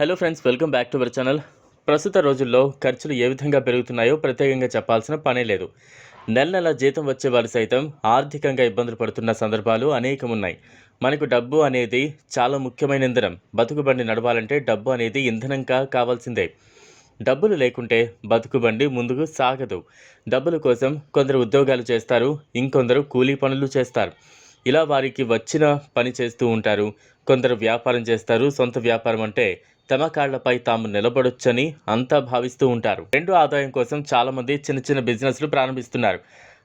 Hello friends welcome back to our channel ప్రస్తుత రోజుల్లో ఖర్చులు ఏ విధంగా పెరుగుతున్నాయో ప్రత్యేకంగా చెప్పాల్సిన పనే లేదు. నెల నెల జీతం వచ్చే వారు సైతం ఆర్థికంగా ఇబ్బందులు పడుతున్న సందర్భాలు అనేకం ఉన్నాయి మనకు డబ్బు అనేది చాలా ముఖ్యమైన ఇంధనం. బతుకుబండి నడవాలంటే డబ్బు అనేది ఇంధనంగా కావాల్సిందే. డబ్బులు లేకుంటే బతుకుబండి ముందుకు సాగదు. డబ్బుల కోసం కొందరు ఉద్యోగాలు చేస్తారు ఇంకొందరు కూలీ పనులు చేస్తారు. ఇలా వారికి వచ్చిన పని చేస్తూ ఉంటారు. కొందరు వ్యాపారం చేస్తారు సొంత వ్యాపారం అంటే తమ కాళ్ళపై తాము నిలబడొచ్చని అంతా భావిస్తూ ఉంటారు. రెండు ఆదాయం కోసం చాలామంది చిన్న చిన్న బిజినెస్లు ప్రారంభిస్తున్నారు.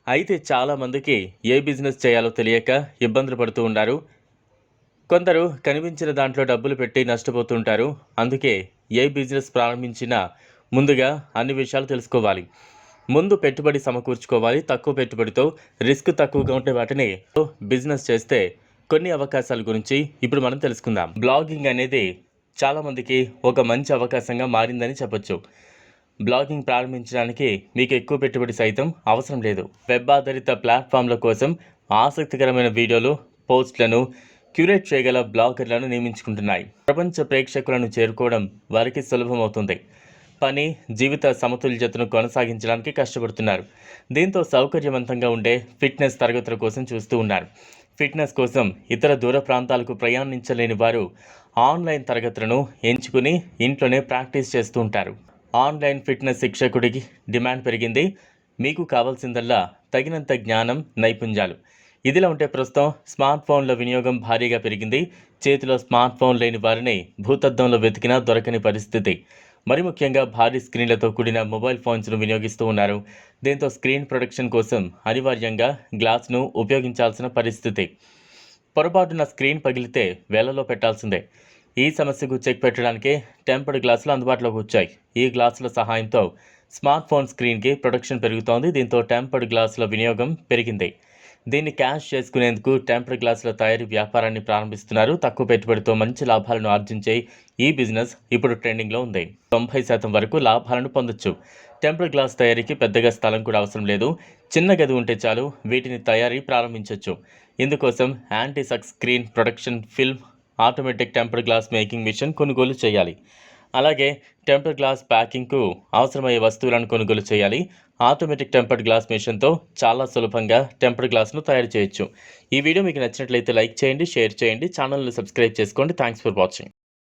అయితే చాలామందికి ఏ బిజినెస్ చేయాలో తెలియక ఇబ్బందులు పడుతూ ఉన్నారు. కొందరు కనిపించిన దాంట్లో డబ్బులు పెట్టి నష్టపోతుంటారు. అందుకే ఏ బిజినెస్ ప్రారంభించినా ముందుగా అన్ని విషయాలు తెలుసుకోవాలి. ముందు పెట్టుబడి సమకూర్చుకోవాలి. తక్కువ పెట్టుబడితో రిస్క్ తక్కువగా ఉండే వాటిని బిజినెస్ చేస్తే కొన్ని అవకాశాల గురించి ఇప్పుడు మనం తెలుసుకుందాం. బ్లాగింగ్ అనేది చాలామందికి ఒక మంచి అవకాశంగా మారిందని చెప్పొచ్చు. బ్లాగింగ్ ప్రారంభించడానికి మీకు ఎక్కువ పెట్టుబడి సైతం అవసరం లేదు. వెబ్ ఆధారిత ప్లాట్ఫామ్ల కోసం ఆసక్తికరమైన వీడియోలు పోస్ట్లను క్యూరేట్ చేయగల బ్లాగర్లను నియమించుకుంటున్నాయి. ప్రపంచ ప్రేక్షకులను చేరుకోవడం వారికి సులభమవుతుంది. పని జీవిత సమతుల్యతను కొనసాగించడానికి కష్టపడుతున్నారు. దీంతో సౌకర్యవంతంగా ఉండే ఫిట్నెస్ తరగతుల కోసం చూస్తూ ఉన్నారు. ఫిట్నెస్ కోసం ఇతర దూర ప్రాంతాలకు ప్రయాణించలేని వారు ఆన్లైన్ తరగతులను ఎంచుకుని ఇంట్లోనే ప్రాక్టీస్ చేస్తూ ఉంటారు. ఆన్లైన్ ఫిట్నెస్ శిక్షకుడికి డిమాండ్ పెరిగింది. మీకు కావాల్సిందల్లా తగినంత జ్ఞానం నైపుణ్యాలు. ఇదిలా ఉంటే ప్రస్తుతం స్మార్ట్ ఫోన్ల వినియోగం భారీగా పెరిగింది. చేతిలో స్మార్ట్ ఫోన్ లేని వారిని భూతద్దంలో వెతికినా దొరకని పరిస్థితి. మరి ముఖ్యంగా భారీ స్క్రీన్లతో కూడిన మొబైల్ ఫోన్స్ను వినియోగిస్తూ ఉన్నారు. దీంతో స్క్రీన్ ప్రొటెక్షన్ కోసం అనివార్యంగా గ్లాస్ను ఉపయోగించాల్సిన పరిస్థితి. పొరపాటున స్క్రీన్ పగిలితే వేలలో పెట్టాల్సిందే. ఈ సమస్యకు చెక్ పెట్టడానికే టెంపర్డ్ గ్లాసులు అందుబాటులోకి వచ్చాయి. ఈ గ్లాసుల సహాయంతో స్మార్ట్ ఫోన్ స్క్రీన్కి ప్రొటెక్షన్ పెరుగుతోంది. దీంతో టెంపర్డ్ గ్లాసుల వినియోగం పెరిగింది. దీన్ని క్యాష్ చేసుకునేందుకు టెంపర్ గ్లాసుల తయారీ వ్యాపారాన్ని ప్రారంభిస్తున్నారు. తక్కువ పెట్టుబడితో మంచి లాభాలను ఆర్జించే ఈ బిజినెస్ ఇప్పుడు ట్రెండింగ్లో ఉంది. తొంభై శాతం వరకు లాభాలను పొందొచ్చు. టెంపర్ గ్లాస్ తయారీకి పెద్దగా స్థలం కూడా అవసరం లేదు. చిన్న గది ఉంటే చాలు వీటిని తయారీ ప్రారంభించవచ్చు ఇందుకోసం యాంటీసక్ screen protection film automatic temper glass making machine కొనుగోలు చేయాలి. అలాగే టెంపర్ గ్లాస్ ప్యాకింగ్కు అవసరమయ్యే వస్తువులను కొనుగోలు చేయాలి. ఆటోమేటిక్ టెంపర్డ్ గ్లాస్ మిషన్తో చాలా సులభంగా టెంపర్డ్ గ్లాస్ను తయారు చేయొచ్చు. ఈ వీడియో మీకు నచ్చినట్లయితే లైక్ చేయండి షేర్ చేయండి ఛానల్ని సబ్స్క్రైబ్ చేసుకోండి. Thanks for watching.